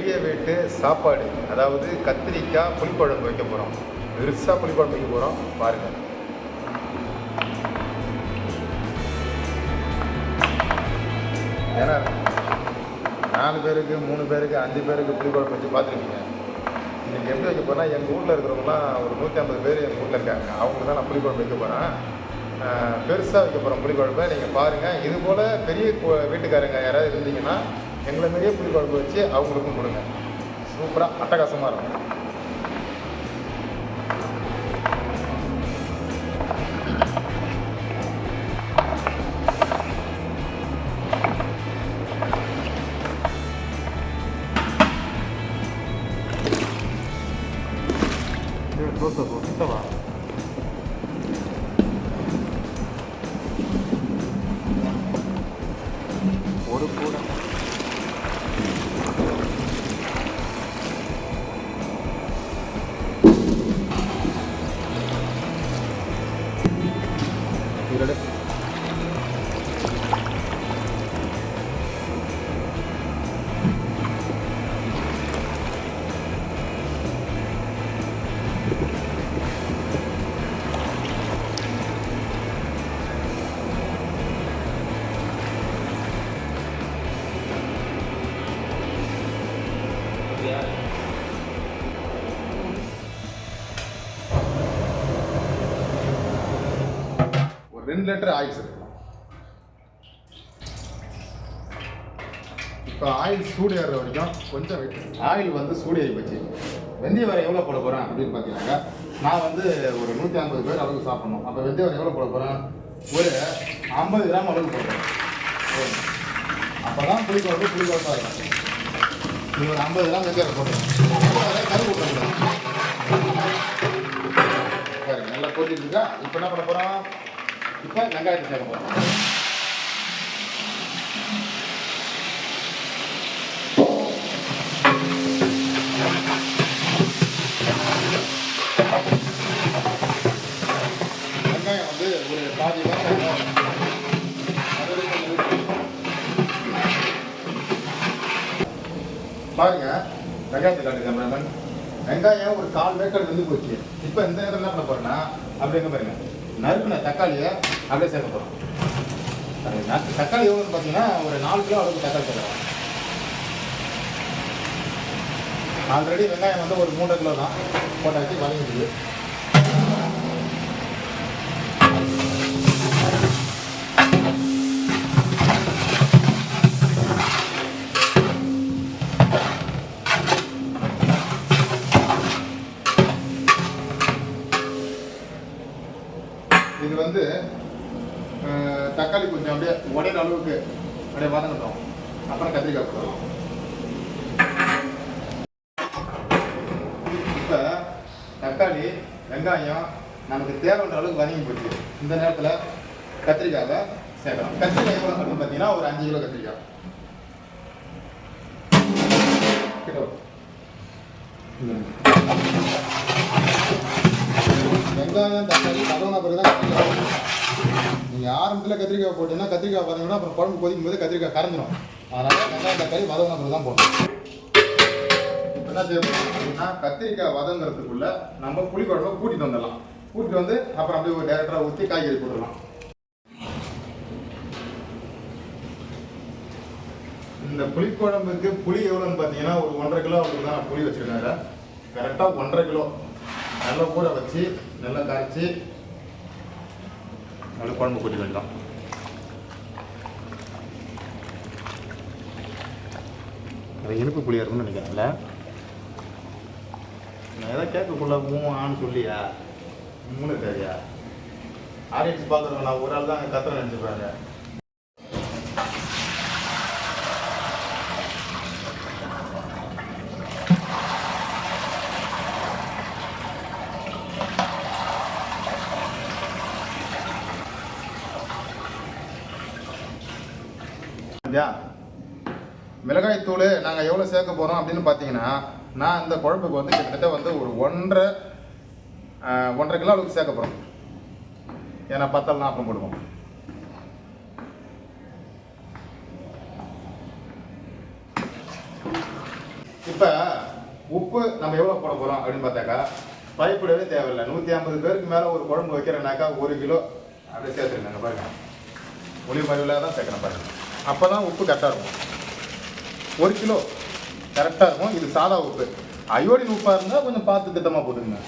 பெரிய வீட்டு சாப்பாடு அதாவது கத்திரிக்காய் புளிக்குழம்பு வைக்க போகிறோம் பெருசாக புளிக்குழம்பு வைக்க போகிறோம் பாருங்கள் ஏன்னா நாலு பேருக்கு மூணு பேருக்கு அஞ்சு பேருக்கு புளிக்குழம்பு வச்சு பார்த்துருக்கீங்க இன்னைக்கு எப்படி வைக்க போனால் எங்கள் ஊரில் இருக்கிறவங்களாம் ஒரு நூற்றி ஐம்பது பேர் எங்கள் ஊரில் இருக்காங்க. அவங்களுக்கு தான் நான் புளிக்குழம்பு வைக்க போகிறேன் பெருசாக வைக்க போகிறோம் புளிக்குழம்பை. நீங்கள் பாருங்கள் இது போல் பெரிய வீட்டுக்காரங்க யாராவது இருந்தீங்கன்னா எங்களை மாரியே புளிக்குழம்பு வச்சு அவங்களுக்கும் கொடுங்க. சூப்பராக அட்டகாசமாக இருக்கும். ஒரு ரெண்டு லிட்டர் ஆயில் சேர்க்கலாம் இப்போ ஆயில் சூடு ஏற வரைக்கும் கொஞ்சம் வெயிட் ஆயில் வந்து சூடு ஆகிப்போச்சு போச்சு வரை எவ்வளோ போட போகிறேன் அப்படின்னு பார்த்தீங்கன்னாக்கா நான் வந்து ஒரு நூற்றி ஐம்பது பேர் அளவுக்கு சாப்பிடணும். அப்போ வெந்தயம் வரை எவ்வளோ போட போகிறேன் ஒரு ஐம்பது கிராம் அளவுக்கு போடுறேன் அப்போ தான் புளிக்குழம்பு புளிக்குழம்பா இருக்கும். நீங்கள் ஒரு ஐம்பது கிராம் வெங்காயம் போட்டுருங்க கருவு விட்டுறக்கூடாது பாருங்க நல்லா கொதிட்டு இருக்கா இப்போ என்ன பண்ண போகிறோம் இப்போ வெங்காயத்தை சேர்க்க போகிறோம் வெங்காயம் வந்து ஒரு பாதி வெங்காயம் அது வரைக்கும் நிறுத்தி. பாருங்க வெங்காயத்தை காட்டு கேமராமேன் வெங்காயம் ஒரு கால் மேக்கல் வந்து போச்சு. இப்போ இந்த நேரம் என்ன பண்ண போறேன்னா அப்படி எங்க பாருங்க. நறுக்குன தக்காளியை அப்படியே சேர்க்க போறோம். தக்காளி எவ்வளோன்னு பார்த்தீங்கன்னா ஒரு நாலு கிலோ அளவுக்கு தக்காளி சேர்க்கலாம் ஆல்ரெடி வெங்காயம் வந்து ஒரு மூன்றரை கிலோ தான். போட்டாச்சு வதங்கிடுது. இது வந்து தக்காளி கொஞ்சம் அப்படியே உடையிற அளவுக்கு அப்படியே வதங்கட்டும் அப்புறம் கத்திரிக்காய் போடலாம் இப்போ தக்காளி வெங்காயம் நமக்கு தேவைன்ற அளவுக்கு வதங்கி போச்சு. இந்த நேரத்தில் கத்திரிக்காவை சேர்க்கலாம். கத்திரிக்காய் எவ்வளோ அப்படின்னு பார்த்தீங்கன்னா ஒரு அஞ்சு கிலோ கத்திரிக்காய். கிலோ வெங்காயம் தக்காளி வதங்கின பிறகு தான் கத்திரிக்காய் நீங்கள் ஆரம்பத்தில் கத்திரிக்காய் போட்டீங்கன்னா கத்திரிக்காய் வதங்கினா அப்புறம் குழம்பு கொதிக்கும் போது கத்திரிக்காய் கரைஞ்சிரும். அதனால் வெங்காயம் தக்காளி வதங்கின பிறகு தான் போடணும். என்ன செய்யணும் அப்படின்னா கத்திரிக்காய் வதங்கிறதுக்குள்ள நம்ம புளி குழம்பு கூட்டிட்டு வந்துடலாம். கூட்டிட்டு வந்து அப்புறம் அப்படியே ஒரு டேரக்டராக ஊற்றி காய்கறி போட்டுடலாம். இந்த புளிக்குழம்புக்கு புளி எவ்வளோன்னு பார்த்தீங்கன்னா ஒரு ஒன்றரை கிலோ அளவுக்கு தான் நான் புளி வச்சுருக்காங்க கரெக்டாக ஒன்றரை கிலோ. நல்லா ஊற வச்சு நல்லா கரைச்சி நல்லா குழம்பு கொட்டி வைக்கலாம் அது இனிப்பு புளியா இருக்கும்னு நினைக்கிறேன்ல. நான் எதாவது கேட்கக்குள்ள மூ ஆன்னு சொல்லியா? மூணு இருக்காதியா ஆடியன்ஸ் பார்க்குறவங்க நான் ஒரு ஆள் தான் கத்திர நினச்சிப்பாங்க அப்படியா? மிளகாய் தூள் நாங்கள் எவ்வளோ சேர்க்க போகிறோம் அப்படின்னு பார்த்தீங்கன்னா நான் இந்த குழம்புக்கு வந்து கிட்டத்தட்ட வந்து ஒரு ஒன்றரை ஒன்றரை கிலோ அளவுக்கு சேர்க்க போகிறோம் ஏன்னா பத்தல்னா அப்புறம் போடுவோம். இப்போ உப்பு நம்ம எவ்வளோ போட போகிறோம் அப்படின்னு பார்த்தாக்கா பயப்படவே தேவையில்லை. நூற்றி ஐம்பது பேருக்கு மேலே ஒரு குழம்பு வைக்கிறேனாக்கா ஒரு கிலோ அப்படியே சேர்த்துருங்க பாருங்க. ஒளி மறைவில் தான் சேர்க்குறேன் பாருங்கள் அப்போ தான் உப்பு கரெக்டாக இருக்கும். ஒரு கிலோ கரெக்டாக இருக்கும். இது சாதா உப்பு. அயோடின் உப்பாக இருந்தால் கொஞ்சம் பார்த்து திட்டமாக போட்டுங்க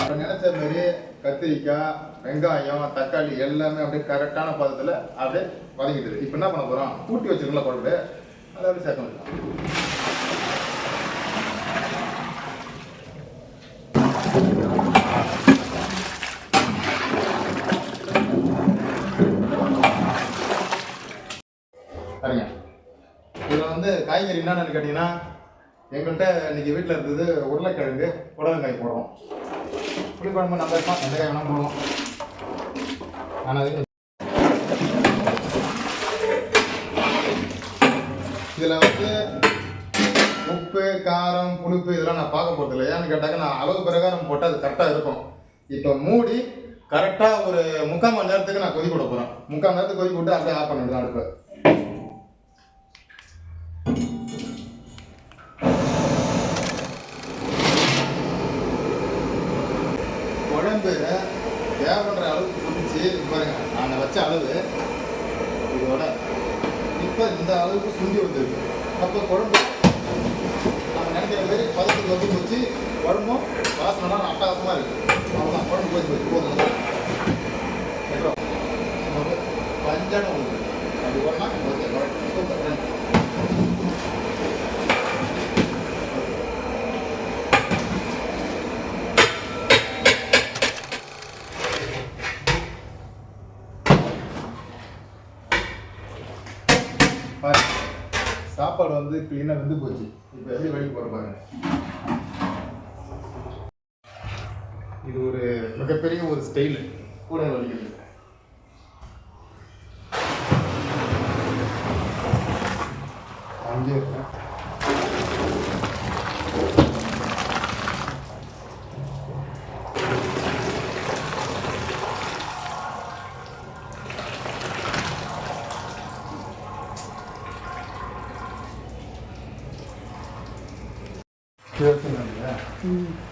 இப்போ நினச்ச மாதிரி கத்திரிக்காய் வெங்காயம் தக்காளி எல்லாமே அப்படியே கரெக்டான பதத்தில் அப்படியே வதங்கிடுது இப்போ என்ன பண்ண போகிறோம் கூட்டி வச்சுருக்கலாம் குழம்பு அதை அப்படியே சேர்க்க வேண்டியது சரிங்க இதில் வந்து காய்கறி என்னென்னு கேட்டிங்கன்னா எங்கள்கிட்ட இன்னைக்கு வீட்டில் இருந்தது உருளைக்கிழங்கு புடலங்காய் போடுறோம். புளிக்குழம்பு நம்ம இருக்கோம் எந்த காய் வேணால் போடுவோம் ஆனால் அது இதில் வந்து உப்பு காரம் புளிப்பு இதெல்லாம் நான் பார்க்க போகிறது இல்லை. ஏன்னு கேட்டாக்க நான் அளவு பிரகாரம் போட்டால் அது கரெக்டாக இருக்கும். இப்போ மூடி கரெக்டாக ஒரு முக்கால் மணி நேரத்துக்கு நான் கொதிக்க விட போகிறேன் முக்கால் மணி நேரத்துக்கு கொதிக்க விட்டு அப்படியே ஆஃப் பண்ணிவிடுவேன் அடுப்பு. குழம்பு தேவைப்படுற அளவுக்கு குடிச்சு பாருங்க நான் வச்ச அளவு இதோட இப்போ இந்த அளவுக்கு சுண்டி வந்துருக்கு. அப்போ குழம்பு நம்ம நினைக்கிற மாதிரி பதத்துக்கு வந்து போச்சு குழம்பும் வாசனைலாம் அட்டகாசமாக இருக்குது அவ்வளோதான் குழம்பு போச்சு போச்சு போதும் கேட்டோம் பஞ்சடம் உண்டு அது ஒன்றா ஓகே குழம்பு சூப்பர் பாரு. சாப்பாடு வந்து க்ளீனாக வந்து போச்சு. இப்போ எப்படி வெளியே போகிற பாருங்க. இது ஒரு மிகப்பெரிய ஒரு ஸ்டைலு கூட வலிக்கிறது அங்கே 900円なんでね。うん